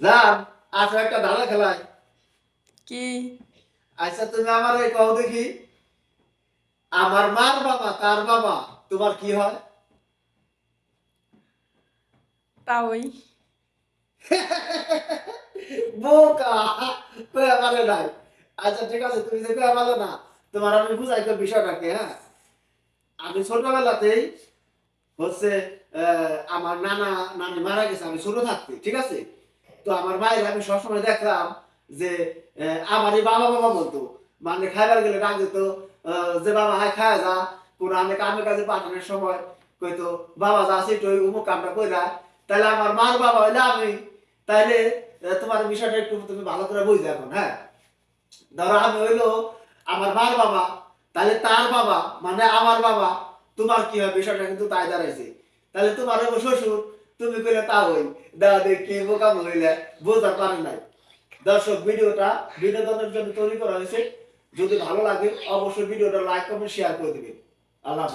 জান আসো একটা ধারা খেলায়। কি? আচ্ছা তুমি আমার এই কও দেখি আমার মার বাবা তার বাবা তোমার কি হয়? তা বোকা তুই আমারে নাই। আচ্ছা ঠিক আছে তুমি যে ভালো না তোমার আমি বুঝাই তো বিষয়টাকে হ্যাঁ? আমি ছোটবেলাতেই হচ্ছে আহ, আমার নানা নানি মারা গেছে আমি ছোট থাকতে ঠিক আছে? তো আমার মায়ের আমি সবসময় দেখলাম যে আহ, আমারই বাবা বাবা বলতো মানে খাইবার গেলে ডাক দিত যে বাবা হাই খায় যা। কোনো আমি কামের কাজে পাঠানোর সময় কইতো বাবা যা আছে তুই অমুক কামটা কইরা তাহলে আমার মার বাবা হইলে আমি তাইলে তোমার বিষয়টা একটু তুমি ভালো করে বুঝবে এখন হ্যাঁ? ধরো আমি হইল আমার মার বাবা তাহলে তার বাবা মানে আমার বাবা তোমার কি হয়? বিষয়টা কিন্তু তাই দাঁড়াইছে। তাহলে তোমার শ্বশুর তুমি কইলে তা হই। দাদা কি বোকাম হইলে বোঝা পারে নাই। দর্শক, ভিডিওটা বিনোদনের জন্য তৈরি করা হয়েছে। যদি ভালো লাগে, অবশ্যই ভিডিওটা লাইক কমেন্ট শেয়ার করে দিবেন। আল্লাহ।